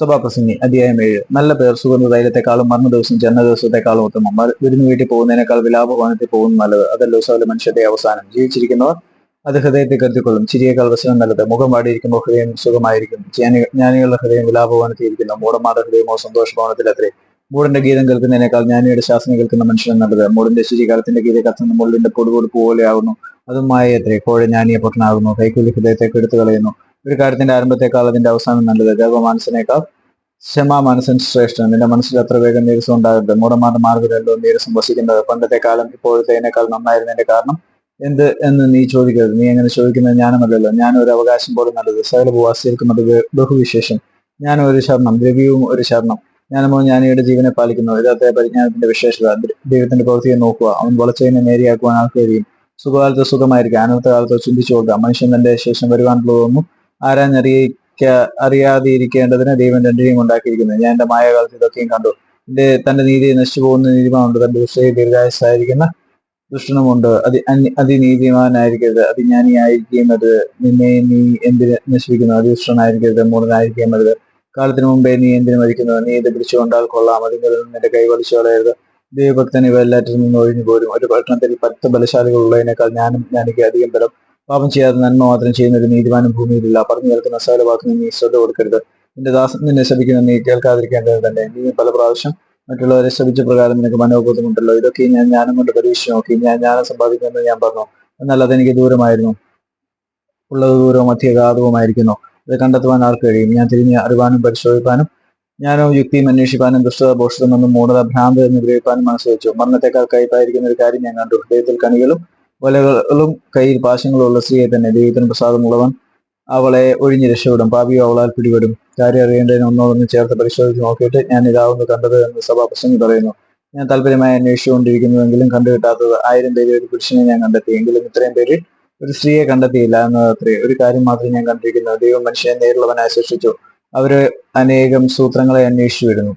സഭാപ്രസംഗി അധ്യായം ഏഴ്. നല്ല പേർ സുഗന്ധ തൈലത്തെക്കാളും മരണ ദിവസം ജന്മ ദിവസത്തെക്കാളും ഉത്തമം വിരുന്ന് വീട്ടിൽ പോകുന്നതിനേക്കാൾ വിലാപഭവനത്തിൽ പോകുന്ന നല്ലത്. അതല്ലോ സകല മനുഷ്യന്റെ അവസാനം. ജീവിച്ചിരിക്കുന്നവർ അത് ഹൃദയത്തെ കരുതിക്കൊള്ളും. ചിരിയേക്കാൾ വശനം നല്ലത്. മുഖം വാടിയിരിക്കുമ്പോൾ ഹൃദയം സുഖമായിരിക്കും. ജ്ഞാനി ജ്ഞാനികളുടെ ഹൃദയം വിലാപവാനത്തിൽ ഇരിക്കുന്നു മൂടന്മാരുടെ ഹൃദയമോ സന്തോഷഭവനത്തിലത്രേ. മൂടന്റെ ഗീതം കേൾക്കുന്നതിനേക്കാൾ ജ്ഞാനിയുടെ ശാസനം കേൾക്കുന്ന മനുഷ്യൻ നല്ലത്. മൂടിന്റെ ശുചികാലത്തിന്റെ ഗീത കത്തുന്ന മുള്ളിന്റെ പൊടുപൊടുപ്പ് പോലെയാകുന്നു. അതുമായ എത്രേ കോഴ ജ്ഞാനിയെ പൊട്ടനാകുന്നു. കൈക്കൂലി ഹൃദയത്തെ കെടുത്തു കളയുന്നു ഒരു കാര്യത്തിന്റെ ആരംഭത്തെക്കാൾ അതിന്റെ അവസാനം നല്ലത്. ഗർഭമാനസിനേക്കാൾ ക്ഷമ മനസ്സിന് ശ്രേഷ്ഠൻ. നിന്റെ മനസ്സിൽ അത്ര വേഗം നീരസം ഉണ്ടാകരുത്. മൂടന്മാരുടെ മാർഗത്തിലല്ലോ നീരസം വസിക്കുന്നത് പണ്ടത്തെ കാലം ഇപ്പോഴത്തേനേക്കാൾ നന്നായിരുന്നതിന്റെ കാരണം എന്ത് എന്ന് നീ ചോദിക്കരുത്. നീ എങ്ങനെ ചോദിക്കുന്നത് ജ്ഞാനമല്ലല്ലോ ഞാൻ ഒരു അവകാശം പോലും നല്ലത്. സകല ഭൂവാസികൾക്കും അത് ബഹുവിശേഷം. ഞാനും ഒരു ശരണം. ദ്രവ്യവും ഒരു ശരണം. ഞാനുമോ ജ്ഞാനിയുടെ ജീവനെ പാലിക്കുന്നു. ഇതത്തെ പരിജ്ഞാനത്തിന്റെ വിശേഷത. ദൈവത്തിന്റെ പ്രവൃത്തിയെ നോക്കുക. അവൻ വളച്ചതിനെ നേരെയാക്കുവാൻ ആൾക്ക് കഴിയും സുഖകാലത്ത് സുഖമായിരിക്കുക. അനർത്ഥകാലത്ത് ചിന്തിച്ചു കൊടുക്കുക മനുഷ്യൻ തന്റെ ശേഷം വരുവാനുള്ളതൊന്നും ആരാഞ്ഞറിയിക്ക അറിയാതെ ഇരിക്കേണ്ടതിന് ദൈവം രണ്ടിനെയും ഉണ്ടാക്കിയിരിക്കുന്നത് ഞാൻ എന്റെ മായകാലത്ത് ഇതൊക്കെയും കണ്ടു. എന്റെ തന്റെ നീതി നശിച്ചു പോകുന്ന നീതിമാനുണ്ട്. തന്റെ ദുഷ്ടയെ ദീർഘായുസായിരിക്കുന്ന ദുഷ്ടനുമുണ്ട്. അതി അതിനീതിമാനായിരിക്കരുത്. അതിജ്ഞാനിയായിരിക്കുകയും അത് നിന്നെ നീ എന്തിന് നശിപ്പിക്കുന്നു? അതിദുഷ്ടനായിരിക്കരുത്. മൂടനായിരിക്കുകയും അരുത് കാലത്തിന് മുമ്പേ നീ എന്തിനു മരിക്കുന്നു? നീ ഇത് പിടിച്ചുകൊണ്ടാൽ കൊള്ളാം. അതിൽ നിന്ന് നിന്റെ കൈ വലിച്ചു കളയരുത്. ദൈവഭക്തൻ ഇവ എല്ലാറ്റിൽ നിന്ന് ഒഴിഞ്ഞു പോരും ഒരു പട്ടണത്തിൽ പത്ത് ബലശാലികൾ ഉള്ളതിനേക്കാൾ ഞാനും ഞാനിക്ക് അധികം ബലം പാപം ചെയ്യാതെ നന്മ മാത്രം ചെയ്യുന്ന ഒരു നീതിമാനും ഭൂമിയിലില്ല. പറഞ്ഞു കേൾക്കുന്ന സകല വാക്കിന് നീ ശ്രദ്ധ കൊടുക്കരുത്. നിന്റെ ദാസൻ നിന്നെ ശപിക്കുന്ന നീ കേൾക്കാതിരിക്കേണ്ടത് തന്നെ. നീ പല പ്രാവശ്യം മറ്റുള്ളവരെ ശപിച്ച പ്രകാരം നിനക്ക് മനോബോധമുണ്ടല്ലോ. ഇതൊക്കെ ഞാൻ ജ്ഞാനം കൊണ്ട് പരീക്ഷ നോക്കി. ഞാൻ ജ്ഞാനം സമ്പാദിക്കുമെന്ന് ഞാൻ പറഞ്ഞു. എന്നാൽ അതെനിക്ക് ദൂരമായിരുന്നു. ഉള്ളത് ദൂരവും അത്യഗാധവുമായിരിക്കുന്നു ഇത് കണ്ടെത്തുവാൻ ആർക്ക് കഴിയും? ഞാൻ തിരിഞ്ഞ് അറിവാനും പരിശോധിപ്പാനും ഞാനോ യുക്തിയും അന്വേഷിപ്പാനും ദുഷ്ടത ഭോഷിതമെന്നും മൂഢത ഭ്രാന്ത് എന്ന് ഗ്രഹിപ്പാനും മനസ്സ് വെച്ചു. മരണത്തെക്കാൾ കൈപ്പായിരിക്കുന്ന ഒരു കാര്യം ഞാൻ കണ്ടു. ഹൃദയത്തിൽ കണികളും വലകളും കയ്യിൽ പാശങ്ങളും ഉള്ള സ്ത്രീയെ തന്നെ ദൈവത്തിന് പ്രസാദമുള്ളവൻ അവളെ ഒഴിഞ്ഞ് രക്ഷപ്പെടും. പാപിയോ അവളാൽ പിടിപെടും. കാര്യം അറിയേണ്ടതിന് ഒന്നോടൊന്ന് ചേർത്ത് പരിശോധിച്ച് നോക്കിയിട്ട് ഞാൻ ഇതാവുന്നു കണ്ടത് എന്ന് സഭാപ്രസംഗി പറയുന്നു. ഞാൻ താല്പര്യമായി അന്വേഷിച്ചുകൊണ്ടിരിക്കുന്നുവെങ്കിലും കണ്ടുകിട്ടാത്തത് ആയിരം പേര് ഒരു പുരുഷനെ ഞാൻ കണ്ടെത്തി. എങ്കിലും ഇത്രയും പേര് ഒരു സ്ത്രീയെ കണ്ടെത്തിയില്ല എന്നതത്രേ ഒരു കാര്യം മാത്രം ഞാൻ കണ്ടിരിക്കുന്നു ദൈവം മനുഷ്യനെ നേരിലുള്ളവനായി സൃഷ്ടിച്ചു. അവർ അനേകം സൂത്രങ്ങളെ അന്വേഷിച്ചു വരുന്നു.